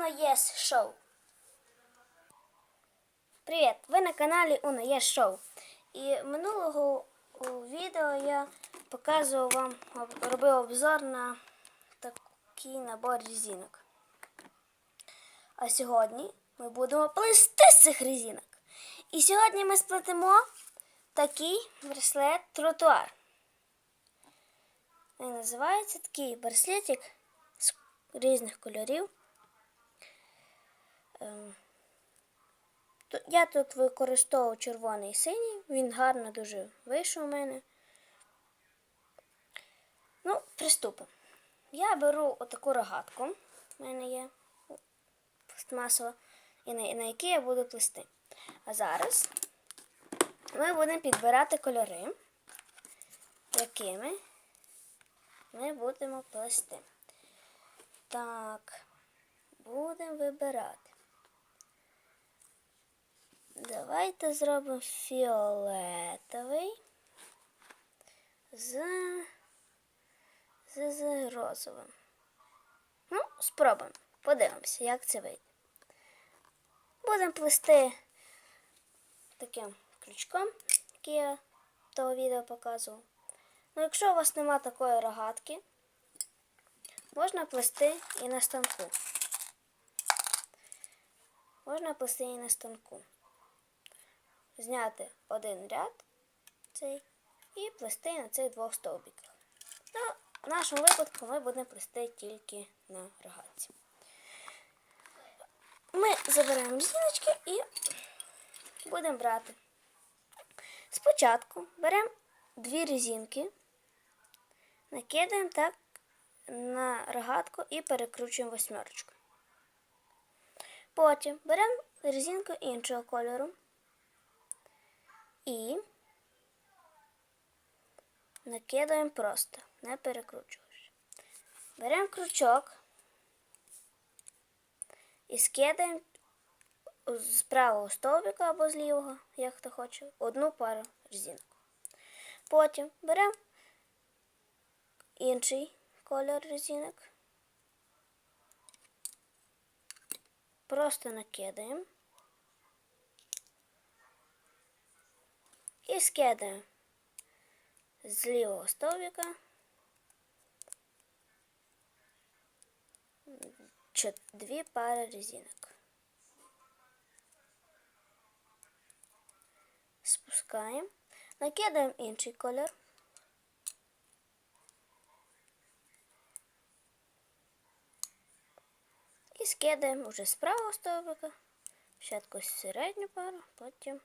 Uno Yes Show. Привіт! Ви на каналі Uno Yes Show. І минулого відео я показував вам, робив обзор на такий набор резинок. А сьогодні ми будемо плести з цих резинок. І сьогодні ми сплетемо такий браслет тротуар. Він називається такий браслетик з різних кольорів. Ту- Я тут використовував червоний і синій, він гарно дуже вийшов у мене. Ну, приступимо. Я беру отаку рогатку, в мене є пластмасова, і на, на якій я буду плести. А зараз ми будемо підбирати кольори, якими ми будемо плести. Так, будемо вибирати. Давайте зробимо фіолетовий з, з, з розовим. Ну, спробуємо. Подивимося, як це вийде. Будемо плести таким крючком, який я того відео показував. Ну, якщо у вас нема такої рогатки, можна плести і на станку. Можна плести і на станку. Зняти один ряд цей і плести на цих двох стовбиках. Ну, в нашому випадку ми будемо плести тільки на рогатці. Ми заберемо резиночки і будемо брати. Спочатку беремо дві резинки, накидаємо так на рогатку і перекручуємо восьмерочку. Потім беремо резинку іншого кольору і накидаємо просто, не перекручуєш. Беремо крючок і скидаємо з правого стовбика або з лівого, як хто хоче, одну пару резинок. Потім беремо інший кольор резинок. Просто накидаємо і скидаємо з лівого стовбика чот- дві пари резинок. Спускаємо, накидаємо інший колір. І скидаємо вже з правого стовбика. Спочатку середню пару, потім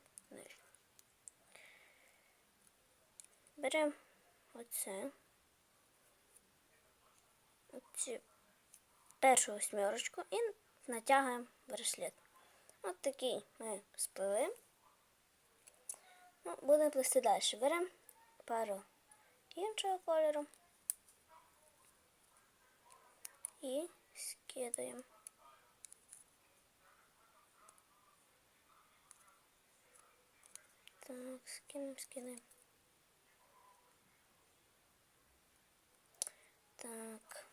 Беремо оце. Оцю першу восьмерочку і натягуємо браслет. От такий ми сплели. Ну, будемо плести далі. Беремо пару іншого кольору і скидаємо. Так, скинемо, скинемо. Так.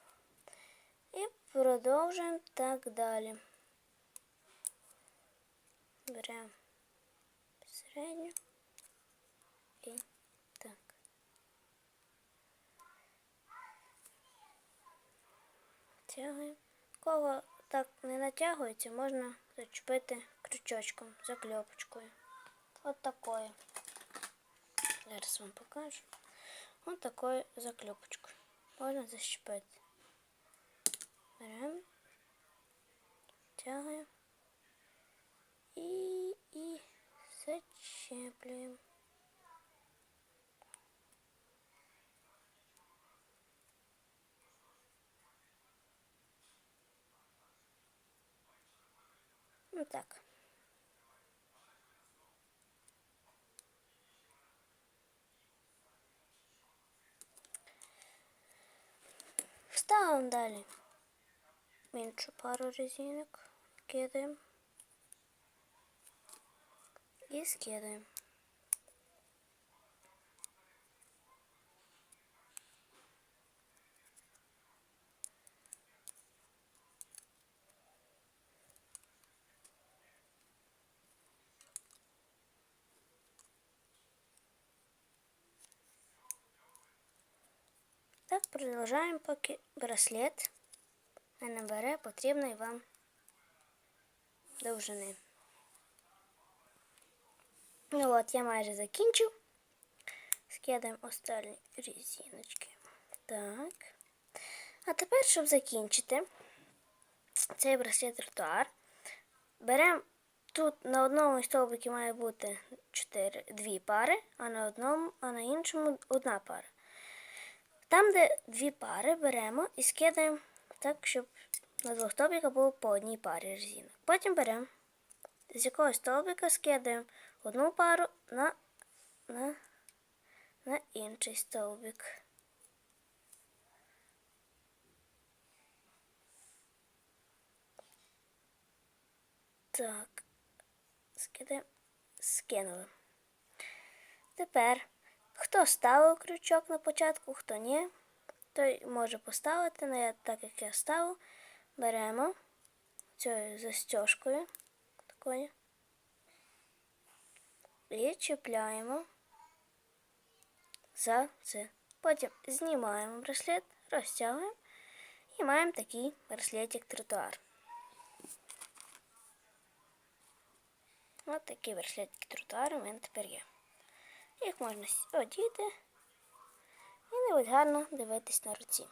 І продовжуємо так далі. Беремо середню і так. Тягуємо. Кого так не натягується, можна зачепити крючочком, закльопочкою. От такою. Зараз вам покажу. От такою закльопочкою. Можна защепити. Беремо, тягаємо і, і зачеплюємо. Ну так. Ставимо далі іншу пару резинок, кидаємо і скидаємо. Так, продовжаємо поки браслет не набере потрібної вам довжини. Ну от, я майже закінчив. Скидаємо останні резиночки. Так. А тепер, щоб закінчити цей браслет тротуар, беремо тут на одному стовбикі має бути 4, дві пари, а на одному, а на іншому одна пара. Там, де дві пари, беремо і скидаємо так, щоб на двох стовбиках було по одній парі резинок. Потім беремо з якогось стовбика скидаємо одну пару на, на, на інший стовбик. Так, скидаємо, скинули. Тепер, хто ставив крючок на початку, хто ні, той може поставити, ну, я, так як я ставив, беремо цією застежкою такою і чіпляємо за це. Потім знімаємо браслет, розтягуємо і маємо такий браслетик тротуар. Ось такі браслетики тротуару у мене тепер є. Їх можна одіти і не гарно дивитись на руці.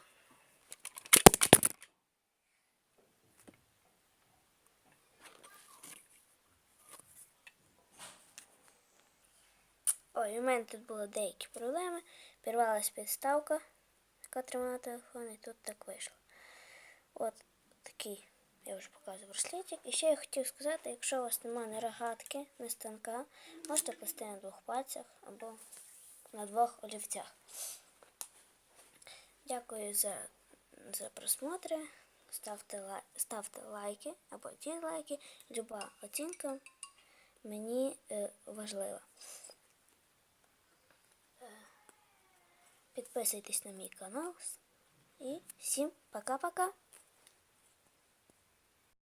Ой, у мене тут були деякі проблеми. Пірвалась підставка, яка тримала телефон, і тут так вийшло. От такий, я вже показував браслетик. І ще я хотів сказати, якщо у вас немає рогатки, ні станка, можете плести на двох пальцях або на двох олівцях. Дякую за, за просмотри. Ставте, лай, ставте лайки або дізлайки. Люба оцінка мені е, важлива. Е, Підписуйтесь на мій канал. І всім пока-пока.